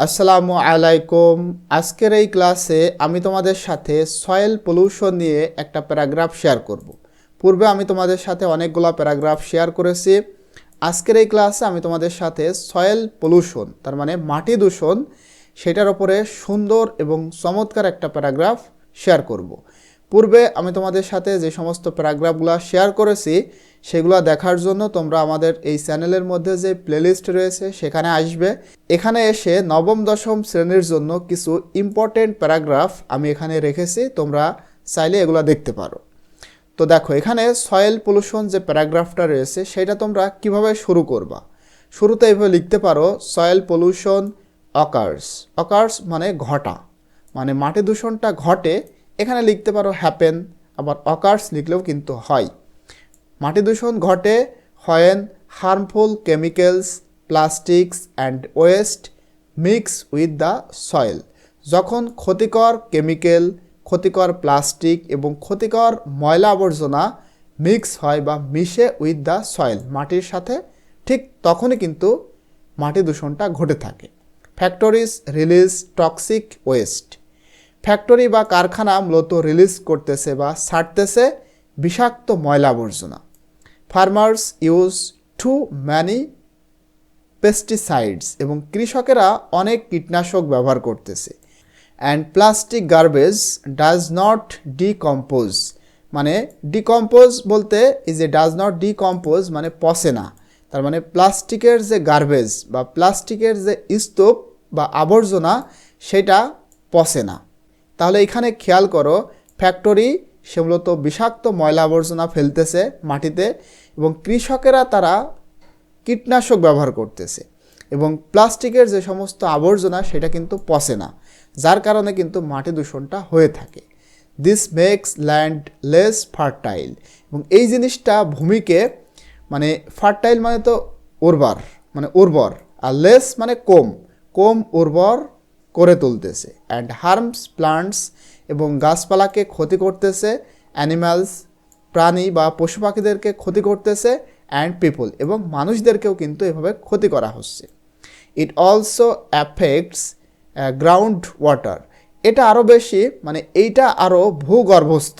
আসসালামু আলাইকুম আজকের এই ক্লাসে আমি তোমাদের সাথে সয়েল পলিউশন নিয়ে একটা প্যারাগ্রাফ শেয়ার করব। পূর্বে আমি তোমাদের সাথে অনেকগুলো প্যারাগ্রাফ শেয়ার করেছি আজকের এই ক্লাসে আমি তোমাদের সাথে সয়েল পলিউশন তার মানে মাটি দূষণ, সেটার ওপরে সুন্দর এবং চমৎকার একটা প্যারাগ্রাফ শেয়ার করব। পূর্বে আমি তোমাদের সাথে যে সমস্ত প্যারাগ্রাফগুলো শেয়ার করেছি, সেগুলো দেখার জন্য তোমরা আমাদের এই চ্যানেলের মধ্যে যে প্লেলিস্ট রয়েছে সেখানে আসবে। এখানে এসে নবম, দশম শ্রেণির জন্য কিছু ইম্পর্টেন্ট প্যারাগ্রাফ আমি এখানে রেখেছি, তোমরা চাইলে এগুলো দেখতে পারো। তো দেখো, এখানে সয়েল পলিউশন যে প্যারাগ্রাফটা রয়েছে, সেটা তোমরা কীভাবে শুরু করবা? শুরুতে এইভাবে লিখতে পারো সয়েল পলিউশন অকার্স অকার্স মানে ঘটা মানে মাটি দূষণটা ঘটে এখানে লিখতে পারো হ্যাপেন আবার অকার্স লিখলেও কিন্তু হয়। মাটি দূষণ ঘটে, when harmful chemicals plastics and waste mix with the soil যখন ক্ষতিকর কেমিক্যাল ক্ষতিকর প্লাস্টিক এবং ক্ষতিকর ময়লা আবর্জনা মিক্স হয় বা মিশে উইথ দ্য সয়েল মাটির সাথে, ঠিক তখনই কিন্তু মাটি দূষণটা ঘটে থাকে। Factories release toxic waste factory বা কারখানা মূলত রিলিজ করতেছে বা ছাড়তেছে বিষাক্ত ময়লা আবর্জনা farmers use too many pesticides এবং কৃষকেরা অনেক কীটনাশক ব্যবহার করতেছে। And plastic garbage does not decompose মানে ডিকম্পোজ বলতে is a does not decompose মানে পচে না। তার মানে প্লাস্টিকের যে গার্বেজ বা প্লাস্টিকের যে স্তূপ বা আবর্জনা, সেটা পচে না। তাহলে এখানে খেয়াল করো ফ্যাক্টরি সে মূলত বিষাক্ত ময়লা আবর্জনা ফেলতেছে মাটিতে এবং কৃষকেরা তারা কীটনাশক ব্যবহার করতেছে এবং প্লাস্টিকের যে সমস্ত আবর্জনা সেটা কিন্তু পচে না, যার কারণে কিন্তু মাটি দূষণটা হয়ে থাকে। This makes land less fertile এবং এই জিনিসটা ভূমিকে মানে ফার্টাইল মানে তো উর্বর মানে উর্বর, আর লেস মানে কম কম উর্বর করে তুলতেছে। অ্যান্ড হার্মস প্লান্টস এবং গাছপালাকে ক্ষতি করতেছে অ্যানিম্যালস প্রাণী বা পশু পাখিদেরকে ক্ষতি করতেছে অ্যান্ড পিপল এবং মানুষদেরকেও কিন্তু এভাবে ক্ষতি করা হচ্ছে। It also affects ground water এটা আরও বেশি মানে এইটা আরও ভূগর্ভস্থ।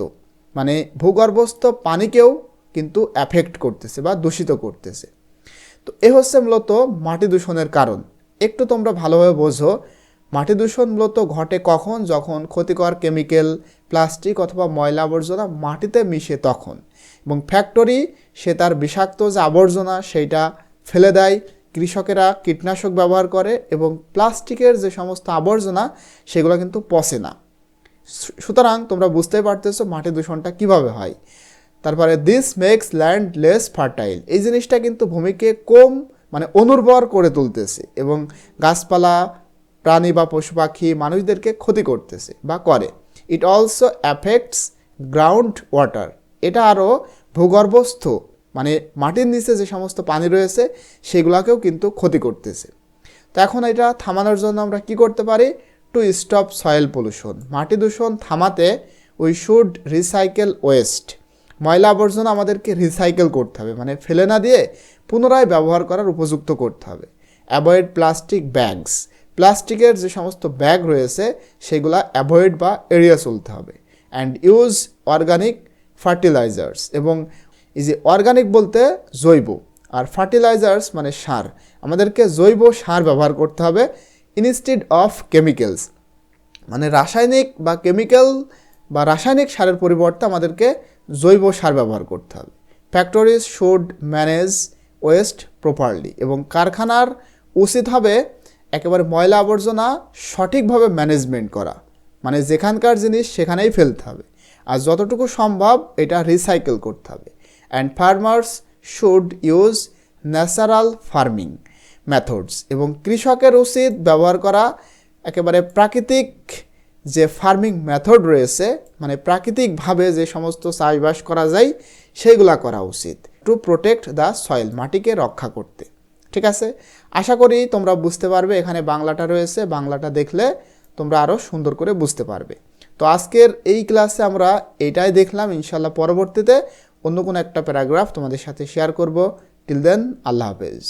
মানে ভূগর্ভস্থ পানিকেও কিন্তু অ্যাফেক্ট করতেছে বা দূষিত করতেছে। তো এ হচ্ছে মূলত মাটি দূষণের কারণ। একটু তোমরা ভালোভাবে বোঝো মাটি দূষণ মূলত ঘটে কখন? যখন ক্ষতিকর কেমিক্যাল, প্লাস্টিক অথবা ময়লা আবর্জনা মাটিতে মিশে তখন। এবং ফ্যাক্টরি, সে তার বিষাক্ত যে আবর্জনা, সেইটা ফেলে দেয়। কৃষকেরা কীটনাশক ব্যবহার করে এবং প্লাস্টিকের যে সমস্ত আবর্জনা, সেগুলো কিন্তু পচে না। সুতরাং তোমরা বুঝতেই পারতেছো মাটি দূষণটা কীভাবে হয়। তারপরে this makes land less fertile এই জিনিসটা কিন্তু ভূমিকে কম মানে অনুর্বর করে তুলতেছে। এবং গাছপালা প্রাণী বা পশু পাখি মানুষদেরকে ক্ষতি করতেছে বা করে। It also affects ground water এটা আরও ভূগর্ভস্থ মানে মাটির নিচে যে সমস্ত পানি রয়েছে, সেগুলোকেও কিন্তু ক্ষতি করতেছে। তো এখন এটা থামানোর জন্য আমরা কি করতে পারি? টু স্টপ সয়েল পলিউশন মাটি দূষণ থামাতে উই শুড রিসাইকেল ওয়েস্ট ময়লা আবর্জনা আমাদেরকে রিসাইকেল করতে হবে মানে ফেলে না দিয়ে পুনরায় ব্যবহার করার উপযুক্ত করতে হবে। অ্যাভয়েড প্লাস্টিক ব্যাগস প্লাস্টিকের যে সমস্ত ব্যাগ রয়েছে, সেগুলা অ্যাভয়েড বা এড়িয়ে চলতে হবে। অ্যান্ড ইউজ অর্গানিক ফার্টিলাইজার্স এবং এই যে অর্গানিক বলতে জৈব। আর ফার্টিলাইজার্স মানে সার। আমাদেরকে জৈব সার ব্যবহার করতে হবে ইনস্টিড অফ কেমিক্যালস মানে রাসায়নিক বা কেমিক্যাল বা রাসায়নিক সারের পরিবর্তে আমাদেরকে জৈব সার ব্যবহার করতে হবে। Factories should manage waste properly এবং কারখানার উচিত হবে একেবারে ময়লা আবর্জনা সঠিকভাবে ম্যানেজমেন্ট করা। মানে যেখানকার জিনিস সেখানেই ফেলতে হবে। আর যতটুকু সম্ভব এটা রিসাইকেল করতে হবে। And farmers should use natural farming methods এবং কৃষকের উচিত ব্যবহার করা একেবারে প্রাকৃতিক যে ফার্মিং মেথড রয়েছে মানে প্রাকৃতিকভাবে যে সমস্ত চাষবাস করা যায় সেইগুলা করা উচিত। টু প্রোটেক্ট দ্য সয়েল মাটিকে রক্ষা করতে। ঠিক আছে? আশা করি তোমরা বুঝতে পারবে, এখানে বাংলাটা রয়েছে, বাংলাটা দেখলে তোমরা আরও সুন্দর করে বুঝতে পারবে। তো আজকের এই ক্লাসে আমরা এটাই দেখলাম ইনশাল্লাহ পরবর্তীতে অন্য কোনো একটা প্যারাগ্রাফ তোমাদের সাথে শেয়ার করব। টিল দেন আল্লাহ হাফেজ।